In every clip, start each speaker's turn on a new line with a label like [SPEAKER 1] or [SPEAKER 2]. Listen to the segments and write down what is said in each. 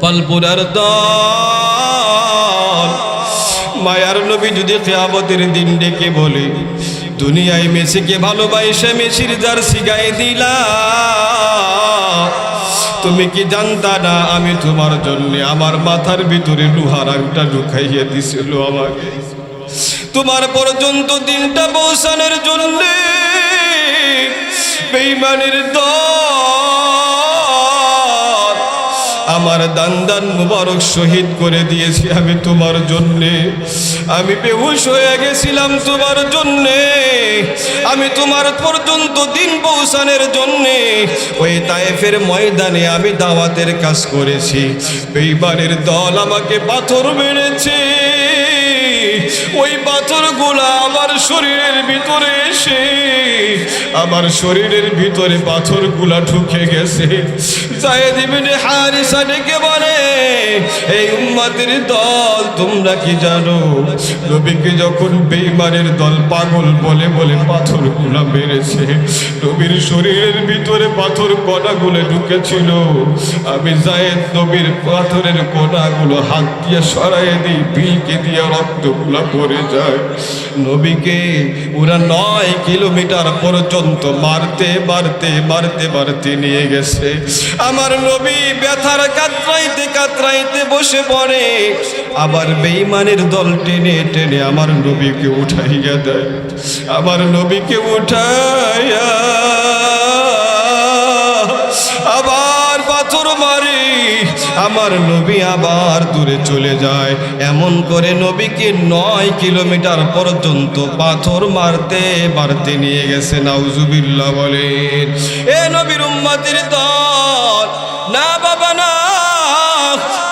[SPEAKER 1] গোপালপুরার দল। মায়ার নবী যদি কেয়াবতের দিন ডেকে বলে, দুনিয়ায় মেসিকে ভালোবাসে, মেসির জার্সি গায়ে দিলা। তুমি কি জানতা না, আমি তোমার জন্য আমার মাথার ভিতরে লোহার আংটা ঢুকাইয়া দিছিল আমাকে। তোমার পর্যন্ত দিনটা পৌঁছানোর জন্য বেইমানের দল আমার দান দান মুবারক শহীদ করে দিয়েছি আমি তোমার জন্যে। আমি বেহুশ হয়ে গেছিলাম তোমার জন্যে। আমি তোমার পর্যন্ত দিন পৌঁছানোর জন্যে। ওই তায়েফের ময়দানে আমি দাওয়াতের কাজ করেছি। বেইমানের দল আমাকে পাথর মেরেছে। ওই পাথরগুলা আমার শরীরের ভিতরে এসে, আমার শরীরের ভিতরে পাথরগুলা ঢুকে গেছে। জায়েদ ইবনে হারিসা বলে, এই দল জানো? নবীকে যখন দল পাগল বলে বলে পাথরগুলা মেরেছে, নবীর শরীরের ভিতরে পাথর ঢুকেছিল। আমি জায়েদ নবীর পাথরের কণাগুলো হাত দিয়ে সরাই দিই, বিলকে দিয়ে রক্তগুলা পড়ে যায়। নবীকে ওরা নয় কিলোমিটার পর্যন্ত মারতে মারতে মারতে মারতে নিয়ে গেছে। আমার নবী ব্যথার কাতরাইতে কাতরাইতে বসে পড়ে। আবার বেইমানের দল টেনে টেনে আমার নবীকে উঠাইয়া দেয়। আমার নবীকে উঠাইয়া আমার নবী আবার দূরে চলে যায়। এমন করে নবীকে নয় কিলোমিটার পর্যন্ত পাথর মারতে মারতে নিয়ে গেছে, নাউজুবিল্লাহ বলেন। এ নবীর উম্মাতির দল, না বাবা, না,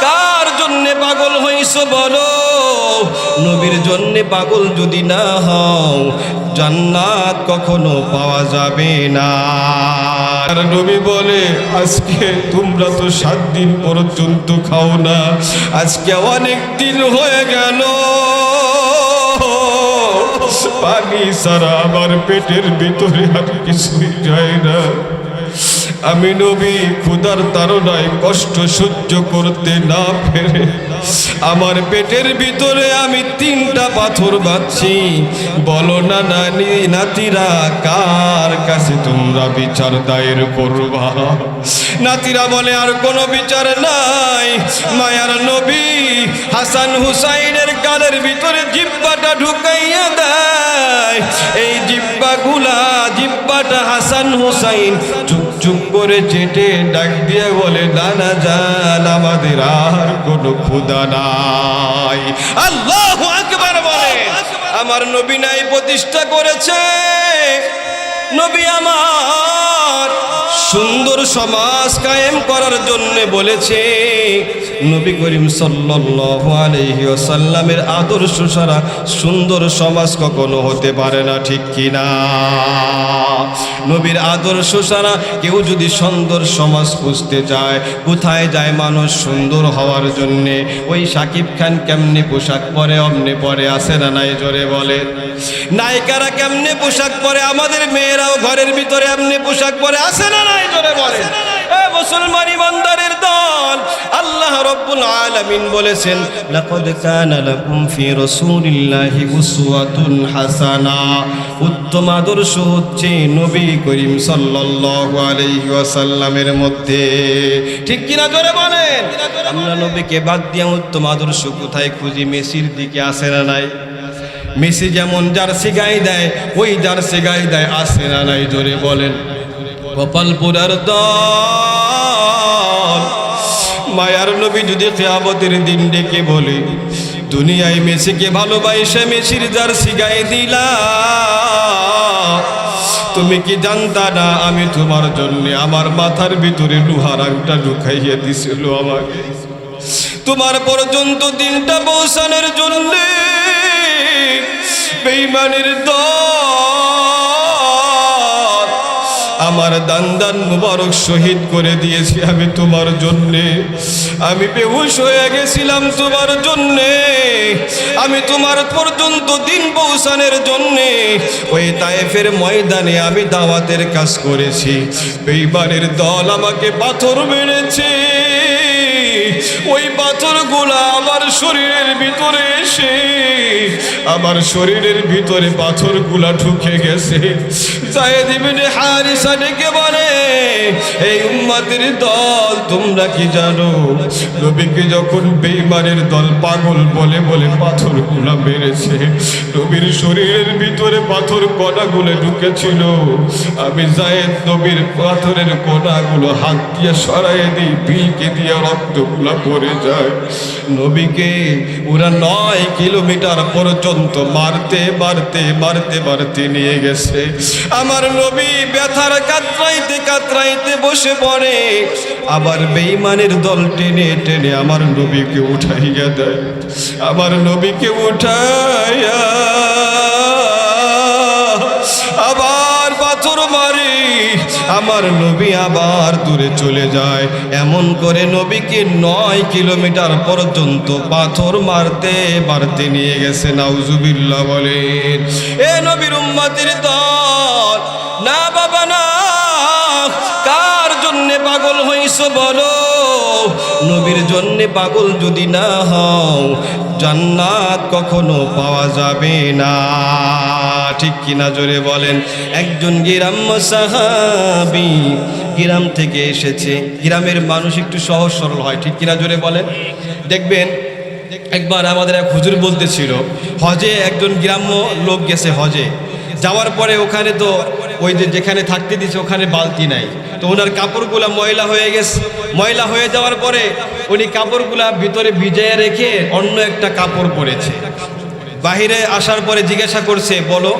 [SPEAKER 1] কার জন্যে পাগল হইস বলো? নবীর জন্যে পাগল যদি না হও, জান্নাত কখনো পাওয়া যাবে না। আর নবী বলে, আজকে তোমরা তো সাত দিন পর্যন্ত খাও না। আজকে অনেক দিন হয়ে গেল। পানি সারা আমার পেটের ভিতরে আর কিছুই যায় না। আমি নবী ক্ষুদার তারনায় কষ্ট সহ্য করতে না পেরে আমার পেটের ভিতরে আমি তিনটা পাথর বাঁধছি। বলো না নানি নাতিরা, কার কাছে তোমরা বিচার দায়ের করবা? নাতিরা বলে, আর কোনো বিচার নাই। মায়ার নবী হাসান হুসাইনের কালের ভিতরে জিব্বাটা ঢুকাইয়া দেয়। এই জিব্বাগুলা, জিব্বাটা হাসান হুসাইন চুপ চুপ করে চেটে ডাক দিয়ে বলে দানা যান আমাদের আর কোনো ক্ষুদা নাই। আল্লাহ একবার বলে, আমার নবী নাই প্রতিষ্ঠা করেছে। নবী আমার সুন্দর সমাজ কায়েম করার জন্য বলেছে নবী করিম ওয়াসাল্লামের আদর্শ ছাড়া সুন্দর সমাজ কখনো হতে পারে না, ঠিক কি না নবীর আদর্শ ছাড়া কেউ যদি সুন্দর সমাজ খুঁজতে চায় কোথায় যায় মানুষ সুন্দর হওয়ার জন্যে? ওই সাকিব খান কেমনে পোশাক পরে, অমনে পরে আসে না নাই জোরে বলে নায়িকারা কেমনে পোশাক পরে, আমাদের মেয়েরাও ঘরের ভিতরে এমনি পোশাক পরে আসে না নাই? জোরে বলে দল, আল্লাহ রব্বুল বলেছেন কানা লাকুম ফি রাসূলিল্লাহি উসওয়াতুন হাসানা। উত্তম আদর্শ হচ্ছে নবী করিম সাল্লাল্লাহু আলাইহি ওয়াসাল্লামের মধ্যে। ঠিক কিনা জোরে বলেন? আমরা নবীকে বাদ দিয়ে উত্তম আদর্শ কোথায় খুঁজি? মেসির দিকে আসে না নাই? মেসি যেমন জার্সি গায়ে দেয়, ওই জার্সি গায়ে দেয়, আসে না নাই? জোরে বলেন। গোপালপুরার দল। মায়ার নবী যদি কেয়াবতের দিন ডেকে বলে, দুনিয়ায় মেসিকে ভালোবাসে মেসির জার্সি গায়ে দিলা। তুমি কি জানতা না আমি তোমার জন্য আমার মাথার ভিতরে লোহার আংটা ঢুকাইয়া দিছিল আমাকে? তোমার পর্যন্ত দিনটা পৌঁছানোর জন্য বেইমানের দল আমার দান দান মুবারক শহীদ করে দিয়েছি আমি তোমার জন্যে। আমি বেহুশ হয়ে গেছিলাম তোমার জন্যে। আমি তোমার পর্যন্ত দিন পৌঁছানোর জন্যে। ওই তায়েফের ময়দানে আমি দাওয়াতের কাজ করেছি। এইবারের দল আমাকে পাথর মেরেছে। পাথরগুলা আমার শরীরের ভিতরে এসে, আমার শরীরের ভিতরে পাথরগুলা ঢুকে গেছে। মেরেছে, নবীর শরীরের ভিতরে পাথর ঢুকেছিল। আমি জায়েদ নবীর পাথরের কণাগুলো হাত দিয়ে সরাই দিই পিলকে দিয়ে রক্তগুলো পড়ে যায়। নবীকে ওরা নয় কিলোমিটার পর্যন্ত মারতে মারতে মারতে মারতে নিয়ে গেছে। আমার নবী ব্যথার কাতরাইতে কাতরাইতে বসে পড়ে। আবার বেইমানের দল টেনে টেনে আমার নবীকে উঠাইয়া দেয়। আমার নবীকে উঠাইয়া আমার নবী আবার দূরে চলে যায়। এমন করে নবীকে নয় কিলোমিটার পর্যন্ত পাথর মারতে মারতে নিয়ে গেছে, নাউজুবিল্লাহ বলেন। এ নবীর উম্মাতির দল, না বাবা, না, কার জন্যে পাগল হইছ বলো? নবীর জন্যে পাগল যদি না হও, জান্নাত কখনো পাওয়া যাবে না। ঠিক কিনা জোরে বলেন। একজন গিরাম্য সাহাবি গ্রাম থেকে এসেছে। গ্রামের মানুষ একটু সহজ সরল হয়, ঠিক কিনা জোরে বলেন? দেখবেন, একবার আমাদের এক হুজুর বলতেছিল, হজে একজন গ্রাম্য লোক গেছে হজে। যাওয়ার পরে ওখানে তো ওই যে যেখানে থাকতে দিছে, ওখানে বালতি নাই। তো ওনার কাপড়গুলা ময়লা হয়ে গেছে। ময়লা হয়ে যাওয়ার পরে উনি কাপড়গুলা ভিতরে ভিজিয়ে রেখে অন্য একটা কাপড় পরেছে। বাহিরে আসার পরে জিজ্ঞাসা করছে বলো।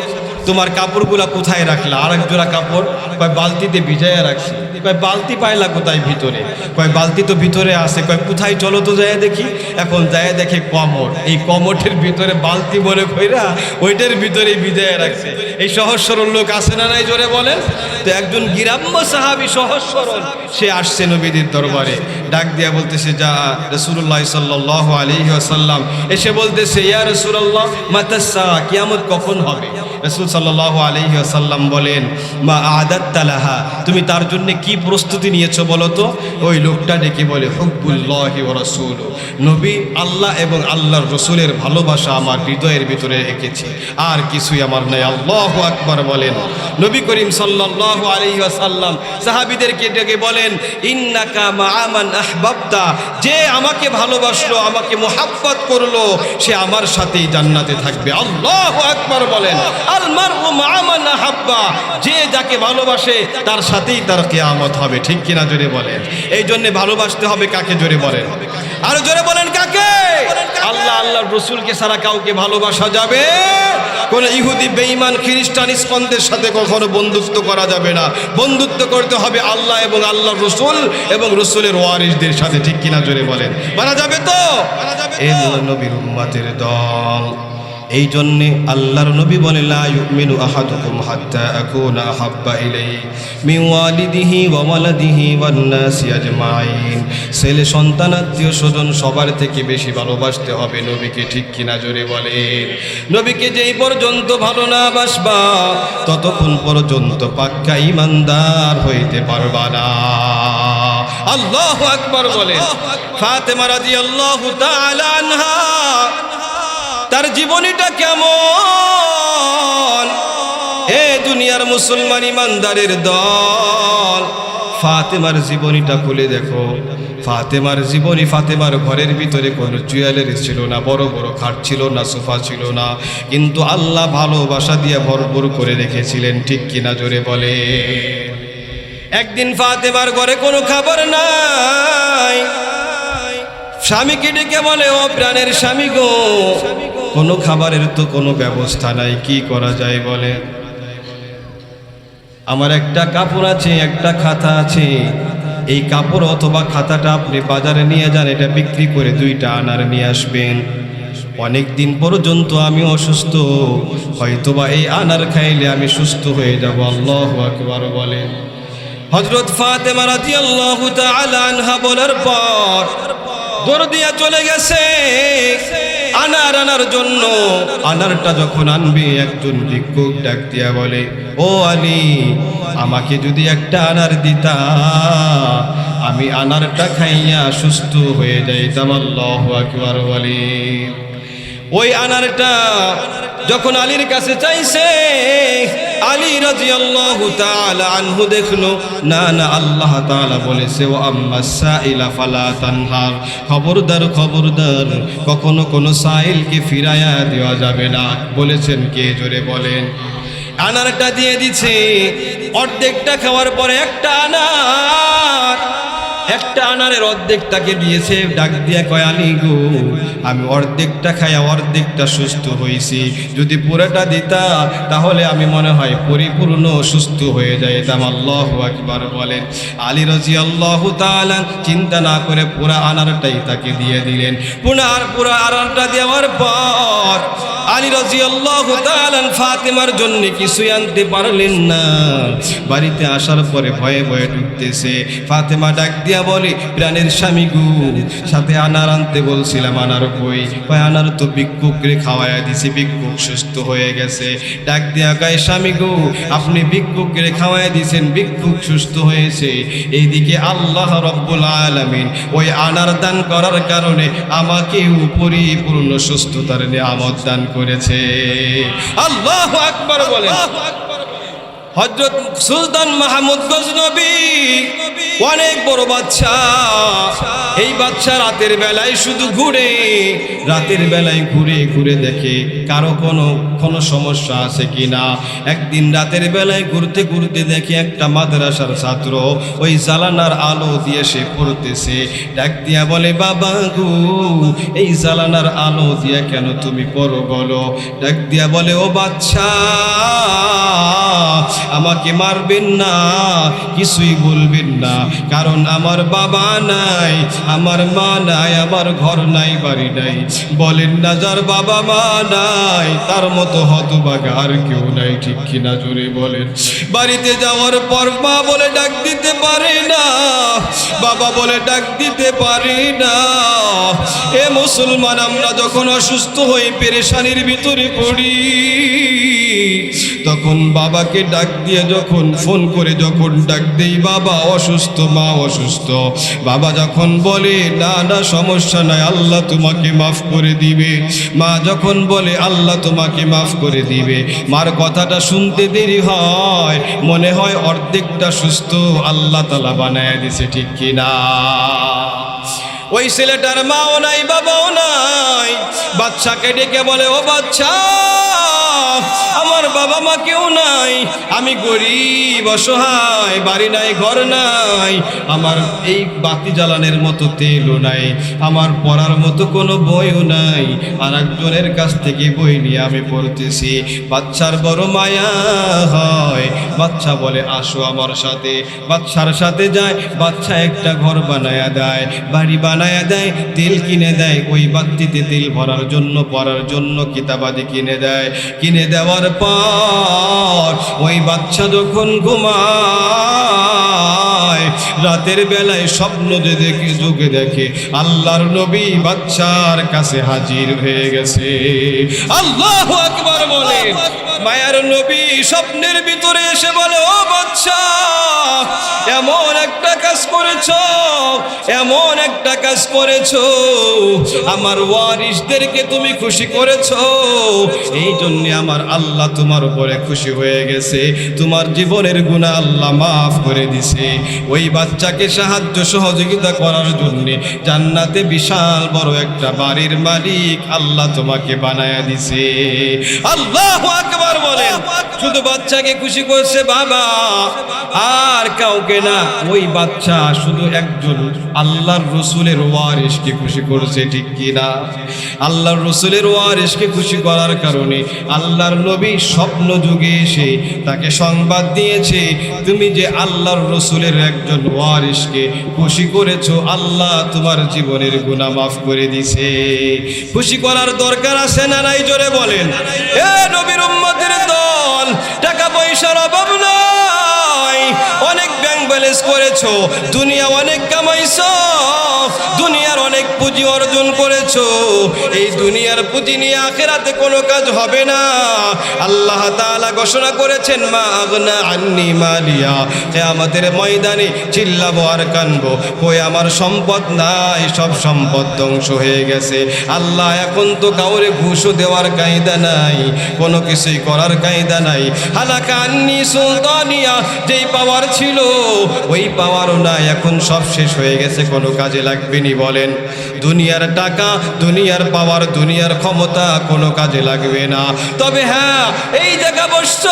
[SPEAKER 1] তোমার কাপড়গুলা কোথায় রাখলা? আর এক জোড়া কাপড় কয় বালতিতে ভিজাইয়া রাখছি। কয় বালতি পাইলা কোথায় ভিতরে? কয় বালতি তো ভিতরে আছে, কয় কোথায়? চলো তো যায় দেখি। এখন যায় দেখে কমর এই কমটের ভিতরে বালতি বলে কইরা ওইটার ভিতরে ভিজাইয়া রাখছে। এই সহজ সরল লোক আছে না নাই জোরে বলেন? তো একজন গিরাম্য সাহাবি, সহজ সরল, সে আসছে নবীদের দরবারে। ডাক দিয়া বলতেছে, যা রসুল্লাহ সাল্লাহ আলী আসাল্লাম এসে বলতেছে, ইয়া রসুল্লাহ মাতাসা, কিয়ামত কখন হবে? রসুল সাল্লাহ আলহি আসাল্লাম বলেন, মা আদাত তালাহা তুমি তার জন্য কি প্রস্তুতি নিয়েছো বলো তো? ওই লোকটা ডেকে বলে, হুব্বুল্লাহ ও রসুল, নবী আল্লাহ এবং আল্লাহর রসুলের ভালোবাসা আমার হৃদয়ের ভিতরে রেখেছি। আর কিছুই আমার নাই। আল্লাহ আকবার বলেন। নবী করিম সাল্লাহ আলহি আসাল্লাম সাহাবিদেরকে ডেকে বলেন, ইন্নাকা মা আমান আহবাবতা, যে আমাকে ভালোবাসলো, আমাকে মোহাব্বত করল, সে আমার সাথেই জান্নাতে থাকবে। আল্লাহ আকবার বলেন। আলমার ও মামান হাব্বা যে যাকে ভালোবাসে তার সাথেই তার কেয়ামত হবে। ঠিক কিনা জোরে বলেন? এই জন্য ভালোবাসতে হবে কাকে জোরে বলেন? আর জোরে বলেন কাকে? আল্লাহ আল্লাহর রসুলকে সারা কাউকে ভালোবাসা যাবে? কোন ইহুদি বেঈমান খ্রিস্টান ইস্কনদের সাথে কখনো বন্ধুত্ব করা যাবে না। বন্ধুত্ব করতে হবে আল্লাহ এবং আল্লাহ রসুল এবং রসুলের ওয়ারিসদের সাথে। ঠিক কিনা জোরে বলেন? মারা যাবে তো? এই নবীর উম্মাতের দল। এই জন্যে আল্লাহর নবী বলে লা ইউমিনু আহাদুকুম হাত্তা আকুনা আহাব্বা ইলাইহি মিন ওয়ালিদিহি ওয়া ওয়ালাদিহি ওয়ান নাসি আজমাইন। ছেলে সন্তান আত্মীয় স্বজন সবার থেকে বেশি ভালোবাসতে হবে নবীকে ঠিক কিনা জোরে বলেন। নবীকে যেই পর্যন্ত ভালো না বাসবা ততক্ষণ পর্যন্ত পাক্কা ইমানদার হইতে পারবা না। আল্লাহু আকবার বলেন। ফাতেমা রাদিয়াল্লাহু তাআলা আনহা তার জীবনীটা কেমন? এ দুনিয়ার মুসলমান ইমানদারের দল, ফাতেমার জীবনীটা খুলে দেখো। ফাতেমার জীবনী ফাতেমার ঘরের ভিতরে কোনো জুয়েলারি ছিল না, বড় বড় খাট ছিল না, সোফা ছিল না। কিন্তু আল্লাহ ভালোবাসা দিয়ে ভরপুর করে রেখেছিলেন, ঠিক কিনা জোরে বলে। একদিন ফাতেমার ঘরে কোনো খাবার নাই। স্বামীকে ডেকে বলে, ও প্রাণের স্বামী গো, কোনো খাবারের তো কোনো ব্যবস্থা নাই, কি করা যায় বলে? আমার একটা কাপড় আছে, একটা খাতা আছে। এই কাপড় অথবা খাতাটা আপনি বাজারে নিয়ে যান, এটা বিক্রি করে দুইটা আনার নিয়ে আসবেন। অনেক দিন পর্যন্ত আমি অসুস্থ, হয়তোবা এই আনার খাইলে আমি সুস্থ হয়ে যাব। আল্লাহ আকবার বলেন হজরত ফাতেমা রাদিয়াল্লাহু তাআলা আনহা বলার পর দৌড় দিয়া চলে গেছে। আনার আনার জন্য। আনারটা যখন আনবে, একজন ভিক্ষুক ডাক দিয়া বলে, ও আলী, আমাকে যদি একটা আনার দিতা, আমি আনারটা খাইয়া সুস্থ হয়ে যাইতাম। আল্লাহ আকবার বলি। ওই আনারটা যখন আলীর কাছে চাইছে, আলী রাজিয়াল্লাহু তাআলা আনহু দেখল, না না, আল্লাহ তাআলা বলেছে, ও আম্মা ফালা তানহার। খবরদার খবরদার, কখনো কোনো সাইলকে ফিরায়া দেওয়া যাবে না। বলেছেন কে? জোরে বলেন। আনারটা দিয়ে দিছে, অর্ধেকটা খাওয়ার পরে একটা আনার। একটা আনারের অর্ধেকটাকে দিয়েছে, ডাক দিয়া কয়, আলী গো, আমি অর্ধেকটা খাইয়া অর্ধেকটা সুস্থ হয়েছি যদি পুরোটা দিতা, তাহলে আমি মনে হয় পরিপূর্ণ সুস্থ হয়ে যাইতাম। আল্লাহ একবার বলেন। আলী রাজি আল্লাহ তালান চিন্তা না করে পুরা আনারটাই তাকে দিয়ে দিলেন। পুনার পুরা আনারটা দেওয়ার পর আলী রাজি আল্লাহ তালান ফাতেমার জন্য কিছুই আনতে পারলেন না। বাড়িতে আসার পরে ভয়ে ভয়ে ঢুকতেছে। ফাতেমা ডাক দিয়া বলে প্রাণের স্বামী গু। সাথে আনার আনতে বলছিলাম, আনার কই? কয়, আনার তো ভিক্ষুকরে খাওয়াইয়া দিছি, ভিক্ষুক সুস্থ হয়ে গেছে। ডাক দিয়া কয়, স্বামী গু, আপনি ভিক্ষুকরে খাওয়াইয়া দিছেন, ভিক্ষুক সুস্থ হয়েছে। এইদিকে আল্লাহ রব্বুল আলামিন ওই আনার দান করার কারণে আমাকেও পরিপূর্ণ সুস্থতার নিয়ামত দান করেছে। আল্লাহ আকবার বলেন। হজরত সুলতান মাহমুদ গজনবী, অনেক বড় বাচ্চা এই বাচ্চা রাতের বেলায় শুধু ঘুরে, রাতের বেলায় ঘুরে ঘুরে দেখে কারও কোনো কোনো সমস্যা আছে কি না একদিন রাতের বেলায় ঘুরতে ঘুরতে দেখে একটা মাদ্রাসার ছাত্র ওই জালানার আলো দিয়ে সে পড়তেছে। ডাক দিয়া বলে, বাবা গু, এই জালানার আলো দিয়ে কেন তুমি পড়ো বলো? ডাক দিয়া বলে, ও বাচ্চা আমাকে মারবেন না, কিছুই বলবেন না। কারণ আমার বাবা নাই, আমার মা নাই, আমার ঘর নাই, বাড়ি নাই। বলেন না যার বাবা মা নাই, তার মতো হতবাগা আর কেউ নাই, ঠিক কিনা জোরে বলেন। বাড়িতে যাওয়ার পর মা বলে ডাক দিতে পারে না, বাবা বলে ডাক দিতে পারি না। এ মুসলমান, আমরা যখন অসুস্থ হই, পেরেশানির ভিতরে পড়ি, তখন বাবাকে ডাক দিয়ে যখন, ফোন করে যখন ডাক দেই, বাবা অসুস্থ, মা অসুস্থ। বাবা যখন বলে, না না, সমস্যা নাই, আল্লাহ তোমাকে মাফ করে দিবে। মা যখন বলে, আল্লাহ তোমাকে মাফ করে দিবে। মার কথাটা শুনতে দেরি হয়, মনে হয় অর্ধেকটা সুস্থ আল্লাহ তালা বানায় দিছে, ঠিক কিনা ওই ছেলেটার মাও নাই, বাবাও নাই। বাচ্চাকে ডেকে বলে, ও বাচ্চা আমার বাবা মা কেউ নাই। আমি গরিব, অসহায়, বাড়ি নাই, ঘর নাই। আমার এই বাতি জ্বালানের মতো তেলও নাই। আমার পড়ার মতো কোনো বইও নাই। আর একজনের কাছ থেকে বই নিয়ে আমি পড়তেছি। বাচ্চার বড় মায়া হয়। বাচ্চা বলে, আসো আমার সাথে। বাচ্চার সাথে যায়, বাচ্চা একটা ঘর বানায়া দেয়। বাড়ি বানায়া দেয়, তেল কিনে দেয়। ওই বাতিতে তেল ভরার জন্য পড়ার জন্য কিতাবাদি কিনে দেয়। কিনে দেওয়ার পর ওই বাচ্চা যখন ঘুমায়, রাতের বেলায় স্বপ্ন যে দেখে, যোগে দেখে আল্লাহর নবী বাচ্চার কাছে হাজির হয়ে গেছে। আল্লাহ একবার বলে মায়ার নবী স্বপ্নের ভিতরে এসে বলে, ও বাচ্চা এমন একটা কাজ করেছ, এমন একটা কাজ করেছ, আমার ওয়ারিসদেরকে তুমি খুশি করেছ, এই জন্য আমার আল্লাহ তোমার উপরে খুশি হয়ে গেছে, তোমার জীবনের গুণা আল্লাহ মাফ করে দিছে। ওই বাচ্চাকে সাহায্য সহযোগিতা করার জন্যে জান্নাতে বিশাল বড় একটা বাড়ির মালিক আল্লাহ তোমাকে বানায়া দিছে। আল্লাহ আকবার! বলেন, শুধু বাচ্চাকে খুশি করছে বাবা, আর কাউকে না, ওই বাচ্চা শুধু একজন আল্লাহর রসুলের ওয়ারিসকে খুশি করছে, ঠিক কিনা? আল্লাহর রসুলের ওয়ারিসকে খুশি করার কারণে আল্লাহর নবী স্বপ্ন যুগে এসে তাকে সংবাদ দিয়েছে, তুমি যে আল্লাহর রসুলের একজন ওয়ারিসকে খুশি করেছ, আল্লাহ তোমার জীবনের গুণা মাফ করে দিছে খুশি করার দরকার আছে না নাই? জোরে বলেন। এ নবীর উম্মতের দল টাকা পয়সার অভাব নয়। অনেক ব্যাংক ব্যালেন্স করেছ, দুনিয়া অনেক কামাইছো দুনিয়ার অনেক পুঁজি অর্জন করেছ। এই দুনিয়ার পুঁজি নিয়ে আখেরাতে কোনো কাজ হবে না। আল্লাহ তাআলা ঘোষণা করেছেন, মা আগনা আন্নি মালিয়া। হে আমাদের ময়দানে চিল্লাবো আর কানবো, কই আমার সম্পদ নাই, সব সম্পদ ধ্বংস হয়ে গেছে। আল্লাহ এখন তো কাউরে ঘুষও দেওয়ার কায়দা নাই, কোনো কিছুই করার কায়দা নাই। হালাকা আন্নি সুলতানিয়া, যেই পাওয়ার ছিল ওই পাওয়ারও নাই। এখন সব শেষ হয়ে গেছে, কোনো কাজে লাগবে নি বলেন। দুনিয়ার টাকা, দুনিয়ার পাওয়ার, দুনিয়ার ক্ষমতা, কোনো কাজে লাগবে না। তবে হ্যাঁ এই জায়গা বসছ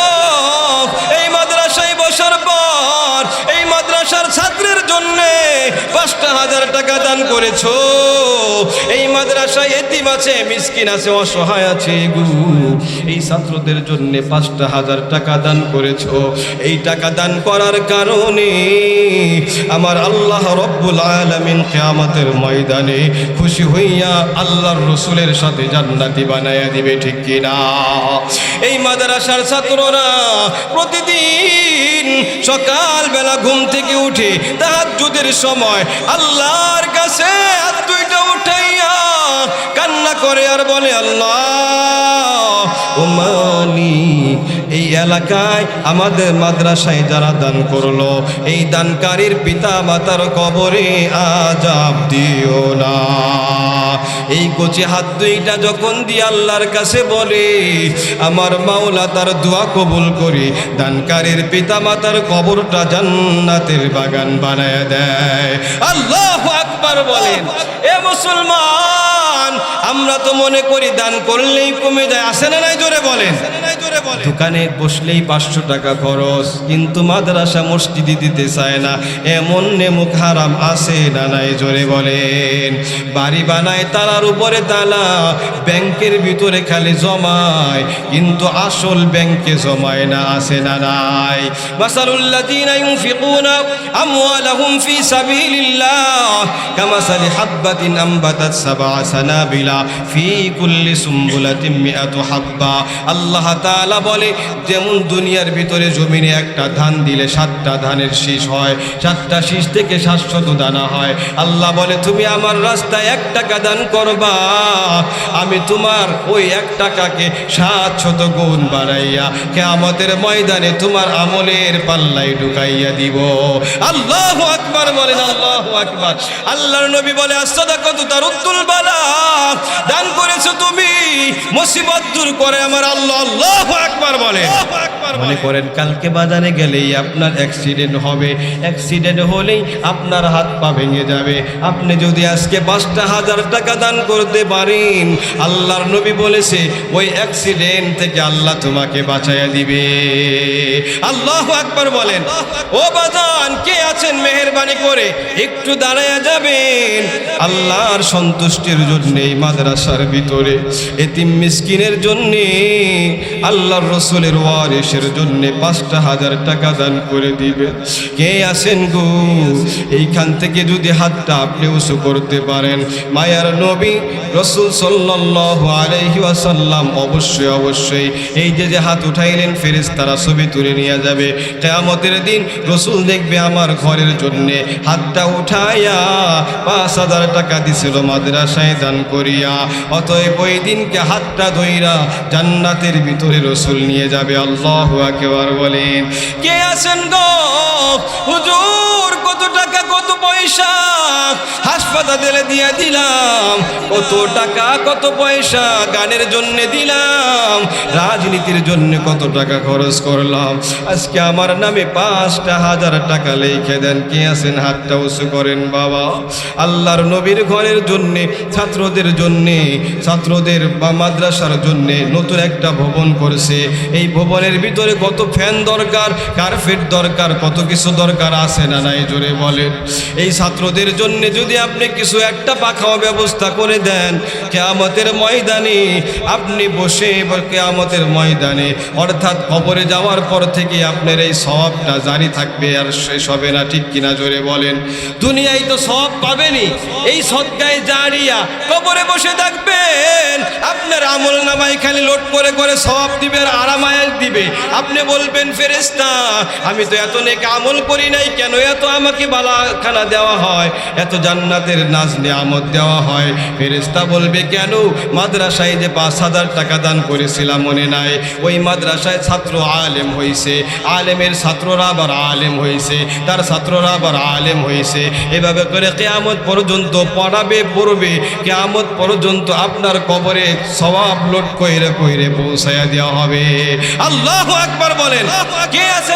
[SPEAKER 1] এই মাদ্রাসায় বসার পর এই মাদ্রাসার ছাত্রের জন্য পাঁচটা হাজার টাকা দান করেছ। এই মাদ্রাসায় এতিম আছে, মিসকিন আছে, অসহায় আছে এই ছাত্রদের জন্য পাঁচটা হাজার টাকা দান করেছ। এই টাকা দান করার কারণে আমার আল্লাহ রব্বুল আলমিন কেয়ামতের ময়দানে খুশি হইয়া আল্লাহর রসুলের সাথে জান্নাতি বানাইয়া দিবে, ঠিক কিনা? এই মাদ্রাসার ছাত্ররা প্রতিদিন সকালবেলা ঘুম থেকে উঠে যুদের সময় আল্লাহর কাছে দুইটা উঠাইয়া কান্না করে আর বলে, আল্লাহ, ও মালিক এই এলাকায় আমাদের মাদ্রাসায় যারা দান করল এই দানকারীর পিতা মাতার কবরে আজাব দিও না। এই কচি হাত দুইটা যখন দিয়ে আল্লাহর কাছে বলে আমার মাওলা তার দোয়া কবুল করি দানকারীর পিতা মাতার কবরটা জান্নাতের বাগান বানায় দেয়। আল্লাহ আকবার বলেন এ মুসলমান আমরা তো মনে করি দান করলেই কমে যায় আসে না নাই জোরে বলেন। দোকানে বসলেই পাঁচশো টাকা খরচ। কিন্তু মাদ্রাসা মসজিদে দিতে চায় না। এমন নেমুখ হারাম আছে না নাই? জোরে বলেন। বাড়ি বানায় তালার উপরে তালা, ব্যাংকের ভিতরে খালি জমায়, কিন্তু আসল ব্যাংকে জমায় না, আছে না নাই? আমওয়ালাহুম ফি কুল্লি আল্লাহ বলে যেমন দুনিয়ার ভিতরে জমিনে একটা ধান দিলে সাতটা ধানের শীষ হয়, সাতটা শীষ থেকে সাতশত দানা হয়। আল্লাহ বলে, তুমি আমার রাস্তায় এক টাকা দান করবা, আমি তোমার ওই এক টাকাকে সাত শত গুণ বাড়াইয়া কেয়ামতের ময়দানে তোমার আমলের পাল্লাই ঢুকাইয়া দিব। আল্লাহ আকবার বলেন, আল্লাহ আকবার। আল্লাহর নবী বলে আসাদা কত তার উত্তুল বালা, দান করেছ তুমি, মুসিবত দূর করে আমার আল্লাহ আল্লাহ আকবার বলে। মনে করেন কালকে বাজারে গেলেই আপনার অ্যাক্সিডেন্ট হবে। অ্যাক্সিডেন্ট হলেই আপনার হাত পা ভেঙে যাবে। আপনি যদি আজকে পাঁচটা হাজার টাকা দান করতে পারেন আল্লাহর নবী বলেছে ওই অ্যাক্সিডেন্ট থেকে আল্লাহ তোমাকে বাঁচাইয়া দিবে। আল্লাহ আকবার বলেন। ও বাজান কে আছেন মেহরবানি করে? একটু দাঁড়ায়া যাবেন। আল্লাহর সন্তুষ্টির জন্য এই মাদ্রাসার ভিতরে এতিম মিসকিনের জন্যে আল্লাহর রসুলের ওয়ারিসের জন্য পাঁচটা হাজার টাকা দান করে দিবে। কে আছেন গো? এইখান থেকে যদি হাতটা আপনি উঁচু করতে পারেন। মায়ার নবী রসুল সাল্লাহ আসাল্লাম অবশ্যই অবশ্যই এই যে যে হাত উঠাইলেন ফেরেস তারা ছবি তুলে নিয়ে যাবে। কেয়ামতের দিন রসুল দেখবে আমার ঘরের জন্যে হাতটা উঠাইয়া পাঁচ হাজার টাকা দিছিল মাদ্রাসায় দান করিয়া। অতএব ওই দিনকে হাতটা ধইরা জান্নাতের ভিতরে রসুল নিয়ে যাবে আল্লাহ একেবার বলেন। কে আছেন গো? হুজুর, কত টাকা, কত পয়সা? হাসপাতালে দিয়ে দিলাম। কত টাকা, কত পয়সা? গানের জন্য দিলাম। রাজনীতির জন্য কত টাকা খরচ করলাম। আজকে আমার নামে পাঁচটা হাজার টাকা লিখে দেন। কে আছেন? হাতটা উঁচু করেন বাবা। আল্লাহর নবীর ঘরের জন্যে, ছাত্রদের জন্যে, ছাত্রদের বা মাদ্রাসার জন্যে নতুন একটা ভবন করছে। এই ভবনের ভিতরে কত ফ্যান দরকার কার্পেট দরকার, কত কিছু দরকার আছে না নাই জোরে বলেন। এই ছাত্রদের জন্য যদি আপনি কিছু একটা পাখাও ব্যবস্থা করে দেন, কেয়ামতের ময়দানে আপনি বসে কেয়ামতের ময়দানে, অর্থাৎ কবরে যাওয়ার পর থেকে আপনার এই সবটা জারি থাকবে আর শেষ হবে না, ঠিক কিনা জোরে বলেন। দুনিয়ায় তো সব পাবেনি এই সৎকায় জারিয়া কবরে বসে থাকবেন, আপনার আমল নামাই খালি লোড করে করে সব দিবে আর আরামায়াস দিবে। আপনি বলবেন ফেরেস্তা আমি তো এত নেক আমল করি নাই, কেন এত আমাকে বালাখানা দেওয়া হয়? এত জান্নাতের নাজ নিয়ামত দেওয়া হয়। ফেরেস্তা বলবে, কেন? মাদ্রাসায় যে পাঁচ হাজার টাকা দান করেছিলাম মনে নাই। ওই মাদ্রাসায় ছাত্র আলেম হয়েছে আলেমের ছাত্ররা আবার আলেম হয়েছে তার ছাত্ররা আবার আলেম হয়েছে এভাবে করে কেয়ামত পর্যন্ত পড়াবে, পড়বে। কেয়ামত পর্যন্ত আপনার কবরে সবাব লোড কইরে কইরে পৌঁছায়া দেওয়া হবে। আল্লাহ আকবার বলেন কে আছে